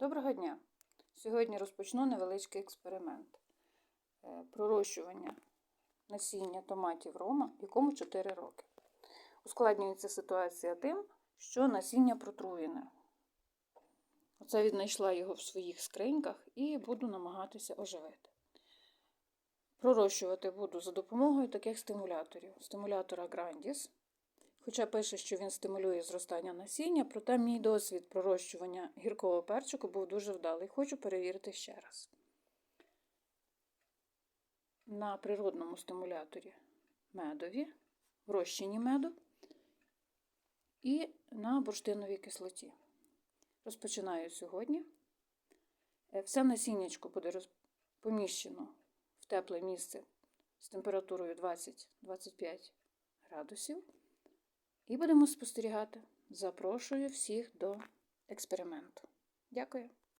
Доброго дня! Сьогодні розпочну невеличкий експеримент. Е, Пророщування насіння томатів Рома, якому 4 роки. Ускладнюється ситуація тим, що насіння протруєне. Оце віднайшла його в своїх скриньках і буду намагатися оживити. Пророщувати буду за допомогою таких стимуляторів: стимулятора Grandis. Хоча пише, що він стимулює зростання насіння, проте мій досвід пророщування гіркого перчику був дуже вдалий. Хочу перевірити ще раз. На природному стимуляторі медові, в розчині меду і на бурштиновій кислоті. Розпочинаю сьогодні. Е, Все насіннячко буде поміщено в тепле місце з температурою 20-25 градусів. І будемо спостерігати. Запрошую всіх до експерименту. Дякую.